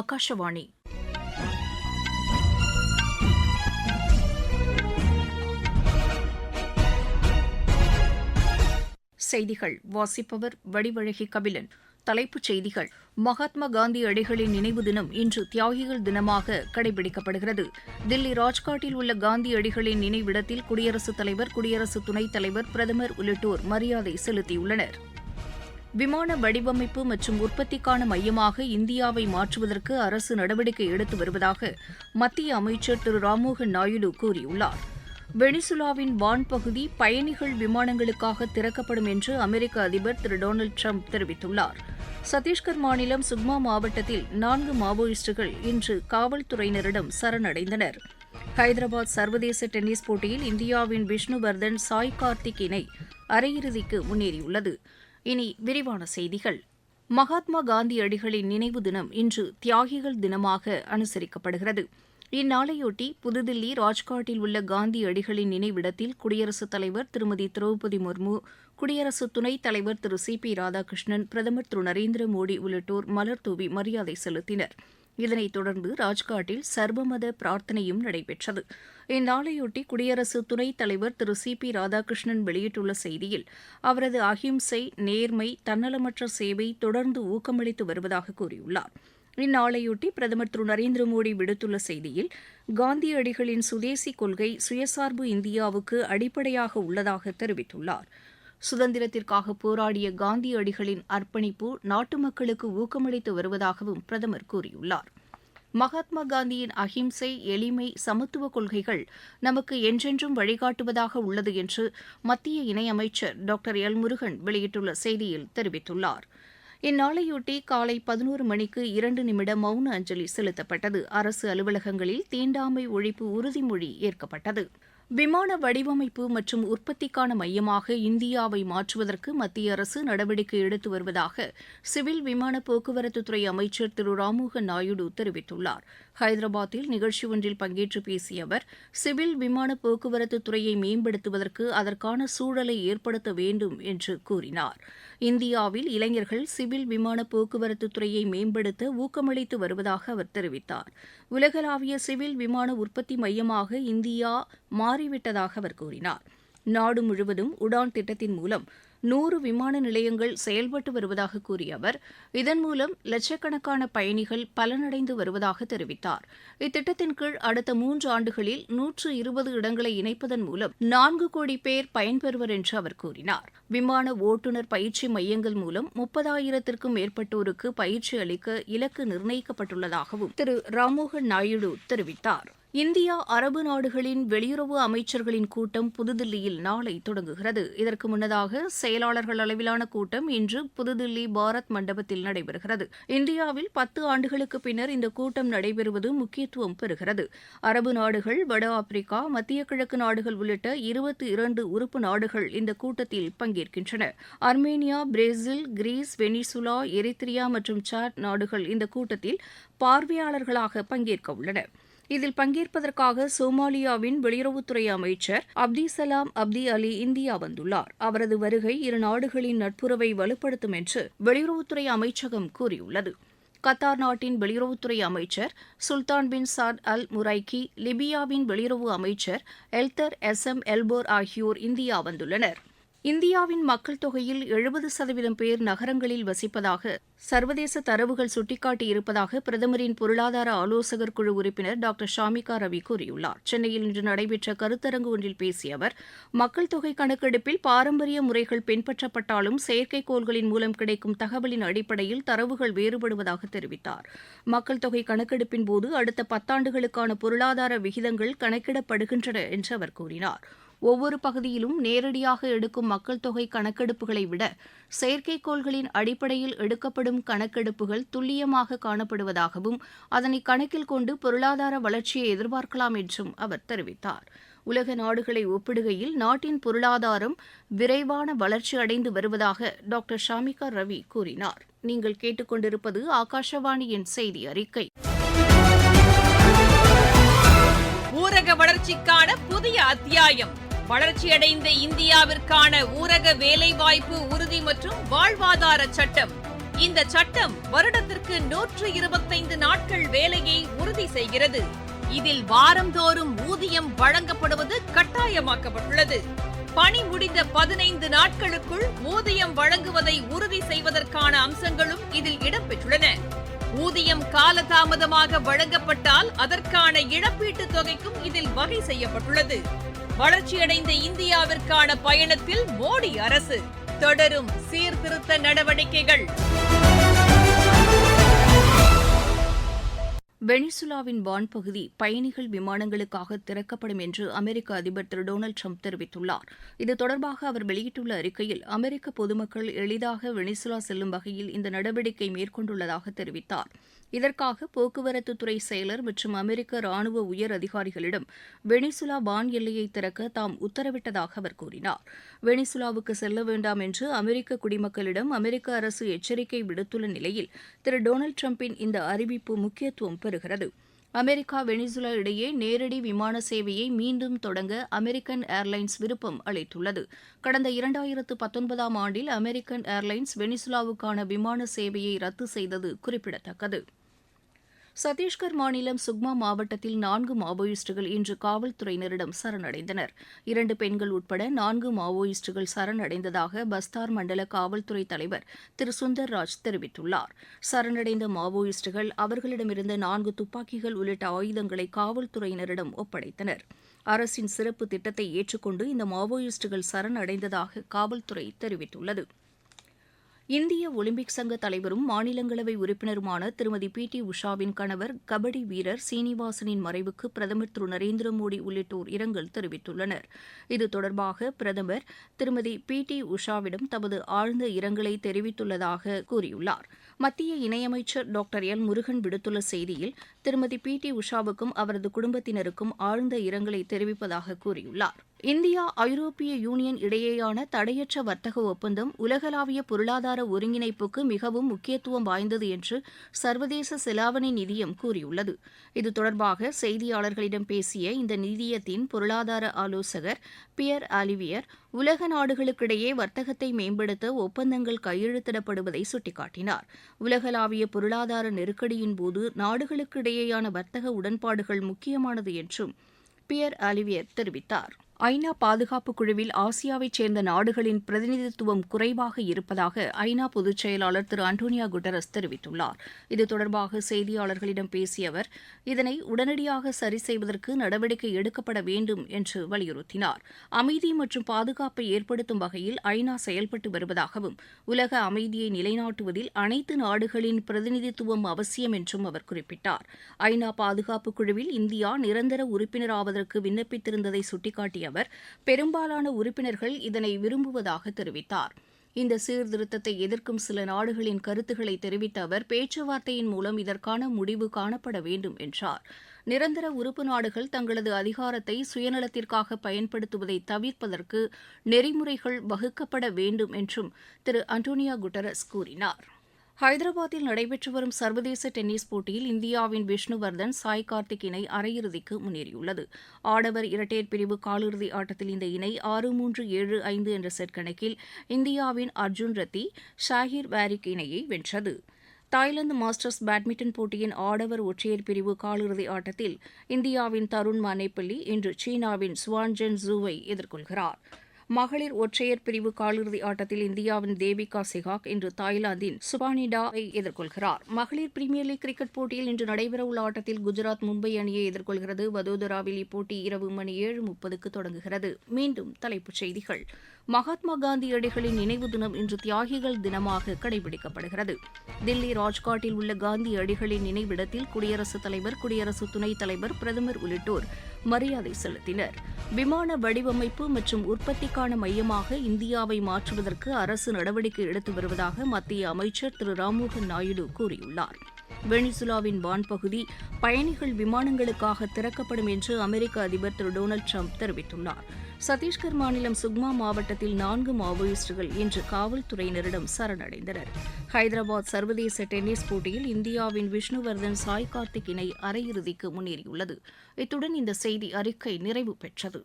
ஆகாஷவாணி செய்திகள். வாசிப்பவர் வடிவழகி கபிலன். தலைப்புச் செய்திகள். மகாத்மா காந்தி அடிகளின் நினைவு தினம் இன்று தியாகிகள் தினமாக கடைபிடிக்கப்படுகிறது. தில்லி ராஜ்காட்டில் உள்ள காந்தி அடிகளின் நினைவிடத்தில் குடியரசுத் தலைவர் குடியரசு துணைத் தலைவர் பிரதமர் உள்ளிட்டோர் மரியாதை செலுத்தியுள்ளனர். விமான வடிவமைப்பு மற்றும் உற்பத்திக்கான மையமாக இந்தியாவை மாற்றுவதற்கு அரசு நடவடிக்கை எடுத்து வருவதாக மத்திய அமைச்சர் திரு ராம்மோகன் நாயுடு கூறியுள்ளார். வெனிசுலாவின் வான் பகுதி பயணிகள் விமானங்களுக்காக திறக்கப்படும் என்று அமெரிக்க அதிபர் திரு டொனால்டு ட்ரம்ப் தெரிவித்துள்ளார். சத்தீஸ்கர் மாநிலம் சுக்மா மாவட்டத்தில் நான்கு மாவோயிஸ்டுகள் இன்று காவல்துறையினரிடம் சரணடைந்தனர். ஹைதராபாத் சர்வதேச டென்னிஸ் போட்டியில் இந்தியாவின் விஷ்ணுவர்தன் சாய் கார்த்திக் இணை அரையிறுதிக்கு முன்னேறியுள்ளது. இனி விரிவான செய்திகள். மகாத்மா காந்தியடிகளின் நினைவு தினம் இன்று தியாகிகள் தினமாக அனுசரிக்கப்படுகிறது. இந்நாளையொட்டி புதுதில்லி ராஜ்காட்டில் உள்ள காந்தியடிகளின் நினைவிடத்தில் குடியரசுத் தலைவர் திருமதி திரௌபதி முர்மு குடியரசு துணைத் தலைவர் திரு சி பி ராதாகிருஷ்ணன் பிரதமர் திரு நரேந்திர மோடி உள்ளிட்டோர் மலர்தூவி மரியாதை செலுத்தினர். இதனைத் தொடர்ந்து ராஜ்காட்டில் சர்வமத பிரார்த்தனையும் நடைபெற்றது. இந்நாளையொட்டி குடியரசு துணைத் தலைவர் திரு சி. பி. ராதாகிருஷ்ணன் வெளியிட்டுள்ள செய்தியில் அவரது அஹிம்சை நேர்மை தன்னலமற்ற சேவை தொடர்ந்து ஊக்கமளித்து வருவதாக கூறியுள்ளார். இந்நாளையொட்டி பிரதமர் திரு. நரேந்திர மோடி விடுத்துள்ள செய்தியில் காந்தியடிகளின் சுதேசி கொள்கை சுயசார்பு இந்தியாவுக்கு அடிப்படையாக உள்ளதாக தெரிவித்துள்ளார். சுதந்திரத்திற்காக போராடிய காந்தியடிகளின் அர்ப்பணிப்பு நாட்டு மக்களுக்கு ஊக்கமளித்து வருவதாகவும் பிரதமர் கூறியுள்ளார். மகாத்மா காந்தியின் அஹிம்சை எளிமை சமத்துவ கொள்கைகள் நமக்கு என்றென்றும் வழிகாட்டுவதாக உள்ளது என்று மத்திய இணையமைச்சர் டாக்டர் எல் முருகன் வெளியிட்டுள்ள செய்தியில் தெரிவித்துள்ளார். இந்நாளையொட்டி காலை பதினோரு மணிக்கு இரண்டு நிமிட மௌன அஞ்சலி செலுத்தப்பட்டது. அரசு அலுவலகங்களில் தீண்டாமை ஒழிப்பு உறுதிமொழி ஏற்கப்பட்டது. விமான வடிவமைப்பு மற்றும் உற்பத்திக்கான மையமாக இந்தியாவை மாற்றுவதற்கு மத்திய அரசு நடவடிக்கை எடுத்து வருவதாக சிவில் விமான போக்குவரத்துத்துறை அமைச்சர் திரு ராம்மோகன் நாயுடு தெரிவித்துள்ளார். ஹைதராபாத்தில் நிகழ்ச்சி ஒன்றில் பங்கேற்று பேசிய அவர் சிவில் விமான போக்குவரத்து துறையை மேம்படுத்துவதற்கு அதற்கான சூழலை ஏற்படுத்த வேண்டும் என்று கூறினார். இந்தியாவில் இளைஞர்கள் சிவில் விமான போக்குவரத்து துறையை மேம்படுத்த ஊக்கமளித்து வருவதாக அவர் தெரிவித்தார். உலகளாவிய சிவில் விமான உற்பத்தி மையமாக இந்தியா மாறிவிட்டதாக அவர் கூறினார். நாடு முழுவதும் உடான் திட்டத்தின் மூலம் நூறு விமான நிலையங்கள் செயல்பட்டு வருவதாக கூறிய அவர் இதன் மூலம் லட்சக்கணக்கான பயணிகள் பலனடைந்து வருவதாக தெரிவித்தார். இத்திட்டத்தின் கீழ் அடுத்த மூன்று ஆண்டுகளில் நூற்று இருபது இடங்களை இணைப்பதன் மூலம் நான்கு கோடி பேர் பயன்பெறுவர் என்று அவர் கூறினார். விமான ஓட்டுநர் பயிற்சி மையங்கள் மூலம் முப்பதாயிரத்திற்கும் மேற்பட்டோருக்கு பயிற்சி அளிக்க இலக்கு நிர்ணயிக்கப்பட்டுள்ளதாகவும் திரு ராம்மோகன் நாயுடு தெரிவித்தார். இந்தியா அரபு நாடுகளின் வெளியுறவு அமைச்சர்களின் கூட்டம் புதுதில்லியில் நாளை தொடங்குகிறது. இதற்கு முன்னதாக செயலாளர்கள் அளவிலான கூட்டம் இன்று புதுதில்லி பாரத் மண்டபத்தில் நடைபெறுகிறது. இந்தியாவில் பத்து ஆண்டுகளுக்கு பின்னர் இந்த கூட்டம் நடைபெறுவது முக்கியத்துவம் பெறுகிறது. அரபு நாடுகள் வட ஆப்பிரிக்கா மத்திய கிழக்கு நாடுகள் உள்ளிட்ட இருபத்தி இரண்டு உறுப்பு நாடுகள் இந்த கூட்டத்தில் பங்கேற்கின்றன. Armenia Brazil Greece Venezuela Eritrea மற்றும் சாட் நாடுகள் இந்த கூட்டத்தில் பார்வையாளர்களாக பங்கேற்க உள்ளன இதில் பங்கேற்பதற்காக சோமாலியாவின் வெளியுறவுத்துறை அமைச்சர் அப்திசலாம் அப்தி அலி இந்தியா வந்துள்ளார். அவரது வருகை இரு நாடுகளின் நட்புறவை வலுப்படுத்தும் என்று வெளியுறவுத்துறை அமைச்சகம் கூறியுள்ளது. கத்தார் நாட்டின் வெளியுறவுத்துறை அமைச்சர் சுல்தான் பின் சாத் அல் முரைக்கி லிபியாவின் வெளியுறவு அமைச்சர் எல்தர் எஸ் எம் எல்போர் ஆகியோர் இந்தியா வந்துள்ளனர். இந்தியாவின் மக்கள் தொகையில் எழுபது சதவீதம் பேர் நகரங்களில் வசிப்பதாக சர்வதேச தரவுகள் சுட்டிக்காட்டியிருப்பதாக பிரதமரின் பொருளாதார ஆலோசகர் குழு உறுப்பினர் டாக்டர் ஷாமிகா ரவி கூறியுள்ளார். சென்னையில் இன்று நடைபெற்ற கருத்தரங்கு ஒன்றில் பேசிய அவர் மக்கள் தொகை கணக்கெடுப்பில் பாரம்பரிய முறைகள் பின்பற்றப்பட்டாலும் செயற்கைக்கோள்களின் மூலம் கிடைக்கும் தகவலின் அடிப்படையில் தரவுகள் வேறுபடுவதாக தெரிவித்தார். மக்கள் தொகை கணக்கெடுப்பின் போது அடுத்த பத்தாண்டுகளுக்கான பொருளாதார விகிதங்கள் கணக்கிடப்படுகின்றன என்று அவர் கூறினார். ஒவ்வொரு பகுதியிலும் நேரடியாக எடுக்கும் மக்கள் தொகை கணக்கெடுப்புகளை விட செயற்கைக்கோள்களின் அடிப்படையில் எடுக்கப்படும் கணக்கெடுப்புகள் துல்லியமாக காணப்படுவதாகவும் அதனை கணக்கில் கொண்டு பொருளாதார வளர்ச்சியை எதிர்பார்க்கலாம் என்றும் அவர் தெரிவித்தார். உலக நாடுகளை ஒப்பிடுகையில் நாட்டின் பொருளாதாரம் விரைவான வளர்ச்சி அடைந்து வருவதாக டாக்டர் ஷாமிகா ரவி கூறினார். நீங்கள் கேட்டுக்கொண்டிருப்பது ஆகாஷவாணியின் செய்தி அறிக்கை. ஊரக வளர்ச்சிக்கான புதிய அத்தியாயம். வளர்ச்சியடைந்த இந்தியாவிற்கான ஊரக வேலைவாய்ப்பு உறுதி மற்றும் வாழ்வாதார சட்டம். இந்த சட்டம் வருடத்திற்கு நூற்று இருபத்தைந்து நாட்கள் வேலையை உறுதி செய்கிறது. இதில் வாரந்தோறும் ஊதியம் வழங்கப்படுவது கட்டாயமாக்கப்பட்டுள்ளது. பணி முடிந்த பதினைந்து நாட்களுக்குள் ஊதியம் வழங்குவதை உறுதி செய்வதற்கான அம்சங்களும் இதில் இடம்பெற்றுள்ளன. ஊதியம் காலதாமதமாக வழங்கப்பட்டால் அதற்கான இழப்பீட்டுத் தொகைக்கும் இதில் வகை செய்யப்பட்டுள்ளது. வளர்ச்சியடைந்த இந்தியாவிற்கான பயணத்தில் மோடி அரசு தொடரும் சீர்திருத்த நடவடிக்கைகள். வெனிசுலாவின் வான்பகுதி பயணிகள் விமானங்களுக்காக திறக்கப்படும் என்று அமெரிக்க அதிபர் திரு டொனால்டு ட்ரம்ப் தெரிவித்துள்ளார். இது தொடர்பாக அவர் வெளியிட்டுள்ள அறிக்கையில் அமெரிக்க பொதுமக்கள் எளிதாக வெனிசுலா செல்லும் வகையில் இந்த நடவடிக்கை மேற்கொண்டுள்ளதாக தெரிவித்தார். இதற்காக போக்குவரத்துத்துறை செயலர் மற்றும் அமெரிக்க ராணுவ உயர் அதிகாரிகளிடம் வெனிசுலா வான் எல்லையை திறக்க தாம் உத்தரவிட்டதாக அவர் கூறினார். வெனிசுலாவுக்கு செல்ல வேண்டாம் என்று அமெரிக்க குடிமக்களிடம் அமெரிக்க அரசு எச்சரிக்கை விடுத்துள்ள நிலையில் திரு டொனால்டு ட்ரம்பின் இந்த அறிவிப்பு முக்கியத்துவம் பெறுகிறது. அமெரிக்கா வெனிசுலா இடையே நேரடி விமான சேவையை மீண்டும் தொடங்க அமெரிக்கன் ஏர்லைன்ஸ் விருப்பம் அளித்துள்ளது. கடந்த இரண்டாயிரத்து பத்தொன்பதாம் ஆண்டில் அமெரிக்கன் ஏர்லைன்ஸ் வெனிசுலாவுக்கான விமான சேவையை ரத்து செய்தது குறிப்பிடத்தக்கது. சத்தீஸ்கர் மாநிலம் சுக்மா மாவட்டத்தில் நான்கு மாவோயிஸ்டுகள் இன்று காவல்துறையினரிடம் சரணடைந்தனர். இரண்டு பெண்கள் உட்பட நான்கு மாவோயிஸ்டுகள் சரணடைந்ததாக பஸ்தார் மண்டல காவல்துறை தலைவர் திரு சுந்தர்ராஜ் தெரிவித்துள்ளார். சரணடைந்த மாவோயிஸ்டுகள் அவர்களிடமிருந்த நான்கு துப்பாக்கிகள் உள்ளிட்ட ஆயுதங்களை காவல்துறையினரிடம் ஒப்படைத்தனர். அரசின் சிறப்பு திட்டத்தை ஏற்றுக்கொண்டு இந்த மாவோயிஸ்டுகள் சரணடைந்ததாக காவல்துறை தெரிவித்துள்ளது. இந்திய ஒலிம்பிக் சங்க தலைவரும் மாநிலங்களவை உறுப்பினருமான திருமதி பி டி உஷாவின் கணவர் கபடி வீரர் சீனிவாசனின் மறைவுக்கு பிரதமர் திரு. நரேந்திர மோடி உள்ளிட்டோர் இரங்கல் தெரிவித்துள்ளனர். இது தொடர்பாக பிரதமர் திருமதி பி டி உஷாவிடம் தமது ஆழ்ந்த இரங்கலை தெரிவித்துள்ளதாக கூறியுள்ளார். மத்திய இணையமைச்சர் டாக்டர் எல். முருகன் விடுத்துள்ள செய்தியில் திருமதி பி. டி. உஷாவுக்கும் அவரது குடும்பத்தினருக்கும் ஆழ்ந்த இரங்கலை தெரிவிப்பதாக கூறியுள்ளார். இந்தியா ஐரோப்பிய யூனியன் இடையேயான தடையற்ற வர்த்தக ஒப்பந்தம் உலகளாவிய பொருளாதார ஒருங்கிணைப்புக்கு மிகவும் முக்கியத்துவம் வாய்ந்தது என்று சர்வதேச செலாவணி நிதியம் கூறியுள்ளது. இது தொடர்பாக செய்தியாளர்களிடம் பேசிய இந்த நிதியத்தின் பொருளாதார ஆலோசகர் பியர் ஆலிவியர் உலக நாடுகளுக்கிடையே வர்த்தகத்தை மேம்படுத்த ஒப்பந்தங்கள் கையெழுத்திடப்படுவதை சுட்டிக்காட்டினார். உலகளாவிய பொருளாதார நெருக்கடியின் போது நாடுகளுக்கிடையேயான வர்த்தக உடன்பாடுகள் முக்கியமானது என்றும் பியர் ஆலிவியர் தெரிவித்தார். ஐநா பாதுகாப்பு குழுவில் ஆசியாவைச் சேர்ந்த நாடுகளின் பிரதிநிதித்துவம் குறைவாக இருப்பதாக ஐநா பொதுச் செயலாளர் திரு அண்டோனியா குட்டரஸ் தெரிவித்துள்ளார். இது தொடர்பாக செய்தியாளர்களிடம் பேசிய அவர் இதனை உடனடியாக சரி செய்வதற்கு நடவடிக்கை எடுக்கப்பட வேண்டும் என்று வலியுறுத்தினார். அமைதி மற்றும் பாதுகாப்பை ஏற்படுத்தும் வகையில் ஐநா செயல்பட்டு வருவதாகவும் உலக அமைதியை நிலைநாட்டுவதில் அனைத்து நாடுகளின் பிரதிநிதித்துவம் அவசியம் என்றும் அவர் குறிப்பிட்டார். ஐநா பாதுகாப்பு குழுவில் இந்தியா நிரந்தர உறுப்பினராவதற்கு விண்ணப்பித்திருந்ததை சுட்டிக்காட்டிய அவர் பெரும்பாலான உறுப்பினர்கள் இதனை விரும்புவதாக தெரிவித்தார். இந்த சீர்திருத்தத்தை எதிர்க்கும் சில நாடுகளின் கருத்துக்களை தெரிவித்த அவர் பேச்சுவார்த்தையின் மூலம் இதற்கான முடிவு காணப்பட வேண்டும் என்றார். நிரந்தர உறுப்பு நாடுகள் தங்களது அதிகாரத்தை சுயநலத்திற்காக பயன்படுத்துவதை தவிர்ப்பதற்கு நெறிமுறைகள் வகுக்கப்பட வேண்டும் என்றும் திரு அண்டோனியா குட்டரஸ் கூறினார். ஹைதராபாத்தில் நடைபெற்று வரும் சர்வதேச டென்னிஸ் போட்டியில் இந்தியாவின் விஷ்ணுவர்தன் சாய் கார்த்திக் இணை அரையிறுதிக்கு முன்னேறியுள்ளது. ஆடவர் இரட்டையர் பிரிவு காலிறுதி ஆட்டத்தில் இந்த இணை ஆறு மூன்று ஏழு ஐந்து என்ற செட் கணக்கில் இந்தியாவின் அர்ஜுன் ரத்தி ஷாஹிர் வாரிக் இணையை வென்றது. தாய்லாந்து மாஸ்டர்ஸ் பேட்மிண்டன் போட்டியின் ஆடவர் ஒற்றையர் பிரிவு காலிறுதி ஆட்டத்தில் இந்தியாவின் தருண் மானேப்பள்ளி இன்று சீனாவின் சுவான்ஜென் ஜூவை எதிர்கொள்கிறார். மகளிர் ஒற்றையர் பிரிவு காலிறுதி ஆட்டத்தில் இந்தியாவின் தேவிகா சிகாக் இன்று தாய்லாந்தின் சுபானிடாவை எதிர்கொள்கிறார். மகளிர் பிரீமியர் லீக் கிரிக்கெட் போட்டியில் இன்று நடைபெறவுள்ள ஆட்டத்தில் குஜராத் மும்பை அணியை எதிர்கொள்கிறது. வதோதராவில் இப்போட்டி இரவு மணி ஏழு முப்பதுக்கு தொடங்குகிறது. மீண்டும் தலைப்புச் செய்திகள். மகாத்மா காந்தியடிகளின் நினைவு தினம் இன்று தியாகிகள் தினமாக கடைபிடிக்கப்படுகிறது. தில்லி ராஜ்காட்டில் உள்ள காந்தியடிகளின் நினைவிடத்தில் குடியரசுத் தலைவர் குடியரசு துணைத் தலைவர் பிரதமர் உள்ளிட்டோர் மரியாதை செலுத்தினர். விமான வடிவமைப்பு மற்றும் உற்பத்தி வளர்ச்சிக்கான மையமாக இந்தியாவை மாற்றுவதற்கு அரசு நடவடிக்கை எடுத்து வருவதாக மத்திய அமைச்சர் திரு ராம்மோகன் நாயுடு கூறியுள்ளார். வெனிசுலாவின் வான்பகுதி பயணிகள் விமானங்களுக்காக திறக்கப்படும் என்று அமெரிக்க அதிபர் திரு டொனால்டு ட்ரம்ப் தெரிவித்துள்ளார். சத்தீஸ்கர் மாநிலம் சுக்மா மாவட்டத்தில் நான்கு மாவோயிஸ்டுகள் இன்று காவல்துறையினரிடம் சரணடைந்தனர். ஹைதராபாத் சர்வதேச டென்னிஸ் போட்டியில் இந்தியாவின் விஷ்ணுவர்தன் சாய் கார்த்திக் இணை அரையிறுதிக்கு முன்னேறியுள்ளது. இத்துடன் இந்த செய்தி அறிக்கை நிறைவு பெற்றது.